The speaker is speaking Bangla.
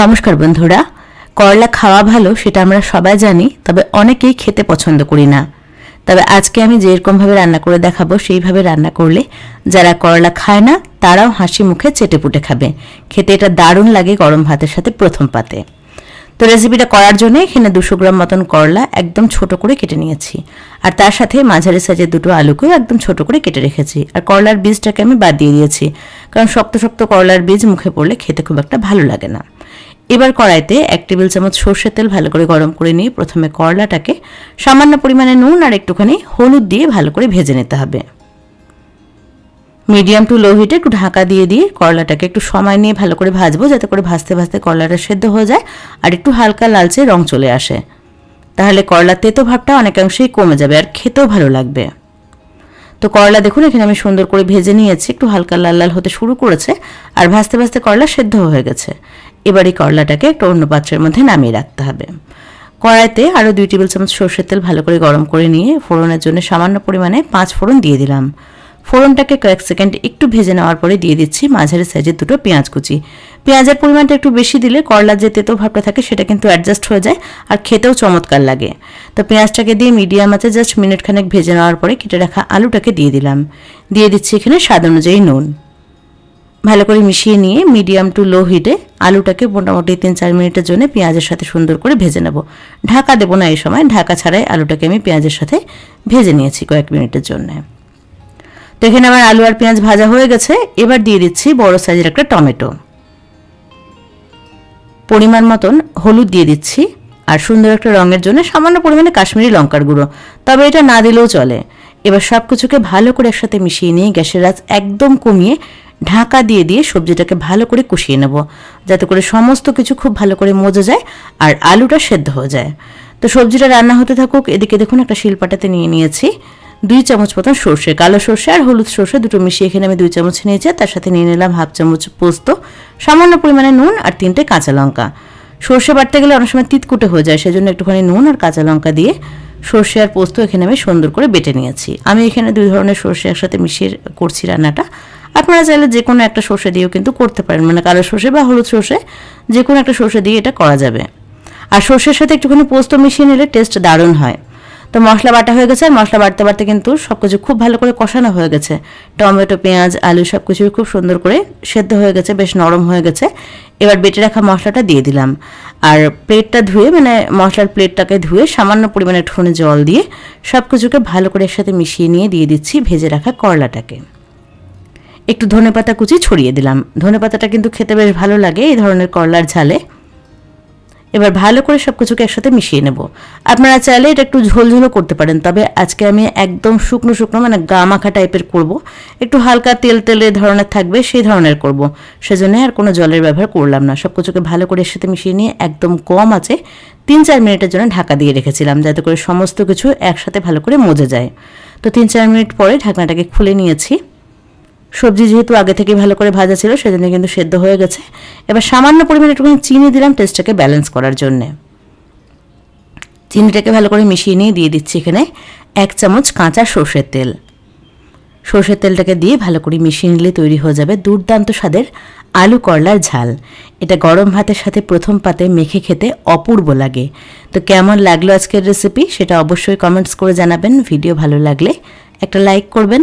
নমস্কার বন্ধুরা। করলা খাওয়া ভালো, সেটা আমরা সবাই জানি, তবে অনেকেই খেতে পছন্দ করি না। তবে আজকে আমি যেরকমভাবে রান্না করে দেখাবো, সেইভাবে রান্না করলে যারা করলা খায় না, তারাও হাসি মুখে চেটে পুটে খাবে। খেতে এটা দারুণ লাগে গরম ভাতের সাথে প্রথম পাতে। তো রেসিপিটা করার জন্য এখানে দুশো গ্রাম মতন করলা একদম ছোট করে কেটে নিয়েছি। আর তার সাথে মাঝারি সাইজের দুটো আলুকেও একদম ছোট করে কেটে রেখেছি। আর করলার বীজটাকে আমি বাদ দিয়ে দিয়েছি, কারণ শক্ত শক্ত করলার বীজ মুখে পড়লে খেতে খুব একটা ভালো লাগে না। এবার কড়াইতে এক টেবিল চামচ সর্ষের তেল ভালো করে গরম করে নিয়ে প্রথমে করলাটাকে সামান্য পরিমাণে নুন আর একটুখানি হলুদ দিয়ে ভালো করে ভেজে নিতে হবে। মিডিয়াম টু লো হিটে একটু ঢাকা দিয়ে দিয়ে করলাটাকে একটু সময় নিয়ে ভালো করে ভাজবো, যাতে করে ভাজতে ভাজতে করলাটা সেদ্ধ হয়ে যায় আর একটু হালকা লালচে রং চলে আসে। তাহলে করলার তেতো ভাবটা অনেকাংশেই কমে যাবে আর খেতেও ভালো লাগবে। তো করলা দেখুন, এখানে আমি সুন্দর করে ভেজে নিয়েছি, একটু হালকা লাল লাল হতে শুরু করেছে আর ভাজতে ভাজতে করলা সেদ্ধ হয়ে গেছে। এবার এই করলাটাকে একটা অন্য পাত্রের মধ্যে নামিয়ে রাখতে হবে। কড়াইতে আরও দুই টেবিল চামচ সর্ষের তেল ভালো করে গরম করে নিয়ে ফোড়নের জন্য সামান্য পরিমাণে পাঁচ ফোড়ন দিয়ে দিলাম। ফোড়নটাকে কয়েক সেকেন্ড একটু ভেজে নেওয়ার পরে দিয়ে দিচ্ছি মাঝারি সাইজের দুটো পেঁয়াজ কুচি। পেঁয়াজের পরিমাণটা একটু বেশি দিলে করলার যে তেতো ভাবটা থাকে সেটা কিন্তু অ্যাডজাস্ট হয়ে যায় আর খেতেও চমৎকার লাগে। তো পেঁয়াজটাকে দিয়ে মিডিয়াম আছে জাস্ট মিনিট খানেক ভেজে নেওয়ার পরে কেটে রাখা আলুটাকে দিয়ে দিলাম। দিয়ে দিচ্ছি এখানে স্বাদ অনুযায়ী নুন। ভালো করে মিশিয়ে নিয়ে মিডিয়াম টু লো হিটে আলুটাকে মোটামুটি তিন চার মিনিটের জন্য পেঁয়াজের সাথে সুন্দর করে ভেজে নেব। ঢাকা দেবো না এই সময়, ঢাকা ছাড়াই আলুটাকে আমি পেঁয়াজের সাথে ভেজে নিয়েছি কয়েক মিনিটের জন্য। তো এখানে আমার আলু আর পেঁয়াজ ভাজা হয়ে গেছে, এবার দিয়ে দিচ্ছি বড় সাইজের একটা টমেটো। পরিমাণ মতন হলুদ দিয়ে দিচ্ছি, আর সুন্দর একটা রঙের জন্য সামান্য পরিমাণে কাশ্মীরি লঙ্কার গুঁড়ো। তবে এটা না দিলেও চলে। এবার সব কিছুকে ভালো করে একসাথে মিশিয়ে নিয়ে গ্যাসের আঁচ একদম কমিয়ে ঢাকা দিয়ে দিয়ে সবজিটাকে ভালো করে কষিয়ে নেব। যাতে করে সমস্ত কিছু খুব ভালো করে মজে যায় আর আলুটা সেদ্ধ হয়ে যায়। তো সবজিটা রান্না হতে থাকুক, এদিকে দেখুন একটা শিলপাটাতে নিয়ে নিয়েছি দুই চামচ মতন সর্ষে, কালো সর্ষে আর হলুদ সর্ষে দুটো মিশিয়ে এখানে আমি দুই চামচ নিয়েছি তার সাথে নিয়ে নিলাম হাফ চামচ পোস্ত, সামান্য পরিমাণে নুন আর তিনটে কাঁচা লঙ্কা। সর্ষে বাটতে গেলে অনেক সময় তিতকুটে হয়ে যায়, সেজন্য একটুখানি নুন আর কাঁচা লঙ্কা দিয়ে সর্ষে আর পোস্ত এখানে আমি সুন্দর করে বেটে নিয়েছি। আমি এখানে দুই ধরনের সর্ষে একসাথে মিশিয়ে করছি রান্নাটা। আপনারা চাইলে যে কোনো একটা সর্ষে দিয়েও কিন্তু করতে পারেন মানে কালো সর্ষে বা হলুদ সর্ষে, যে কোনো একটা সর্ষে দিয়ে এটা করা যাবে। আর সর্ষের সাথে একটুখানি পোস্ত মিশিয়ে নিলে টেস্ট দারুণ হয়। তো মশলা বাটা হয়ে গেছে, আর মশলা বাড়তে বাড়তে কিন্তু সব কিছু খুব ভালো করে কষানো হয়ে গেছে। টমেটো, পেঁয়াজ, আলু সব কিছুই খুব সুন্দর করে সেদ্ধ হয়ে গেছে, বেশ নরম হয়ে গেছে। এবার বেটে রাখা মশলাটা দিয়ে দিলাম। আর প্লেটটা ধুয়ে মানে মশলার প্লেটটাকে ধুয়ে সামান্য পরিমাণে ঠোনে জল দিয়ে সব কিছুকে ভালো করে একসাথে মিশিয়ে নিয়ে দিয়ে দিচ্ছি ভেজে রাখা করলাটাকে। একটু ধনেপাতা কুচি ছড়িয়ে দিলাম। ধনেপাতাটা কিন্তু খেতে বেশ ভালো লাগে এই ধরনের করলার ঝালে। এবার ভালো করে সব কিছুকে একসাথে মিশিয়ে নেব। আপনারা চাইলে এটা একটু ঝোলঝোলও করতে পারেন, তবে আজকে আমি একদম শুকনো শুকনো মানে গা মাখা টাইপের করব। একটু হালকা তেল তেলের ধরনের থাকবে, সেই ধরনের করব। সেজন্য আর কোনো জলের ব্যবহার করলাম না। সব কিছুকে ভালো করে একসাথে মিশিয়ে নিয়ে একদম কম আছে তিন চার মিনিটের জন্য ঢাকা দিয়ে রেখেছিলাম, যাতে করে সমস্ত কিছু একসাথে ভালো করে মজে যায়। তো তিন চার মিনিট পরে ঢাকনাটাকে খুলে নিয়েছি। সবজি যেহেতু আগে থেকে ভালো করে ভাজা ছিল, সেজন্য কিন্তু সেদ্ধ হয়ে গেছে। এবার সামান্য পরিমাণে একটুখানি চিনি দিলাম টেস্টটাকে ব্যালেন্স করার জন্যে। চিনিটাকে ভালো করে মিশিয়ে নিয়ে দিয়ে দিচ্ছি এখানে এক চামচ কাঁচা সর্ষের তেল। সর্ষের তেলটাকে দিয়ে ভালো করে মিশিয়ে নিলে তৈরি হয়ে যাবে দুর্দান্ত স্বাদের আলু করলার ঝাল। এটা গরম ভাতের সাথে প্রথম পাতে মেখে খেতে অপূর্ব লাগে। তো কেমন লাগল আজকের রেসিপি সেটা অবশ্যই কমেন্টস করে জানাবেন। ভিডিও ভালো লাগলে একটা লাইক করবেন।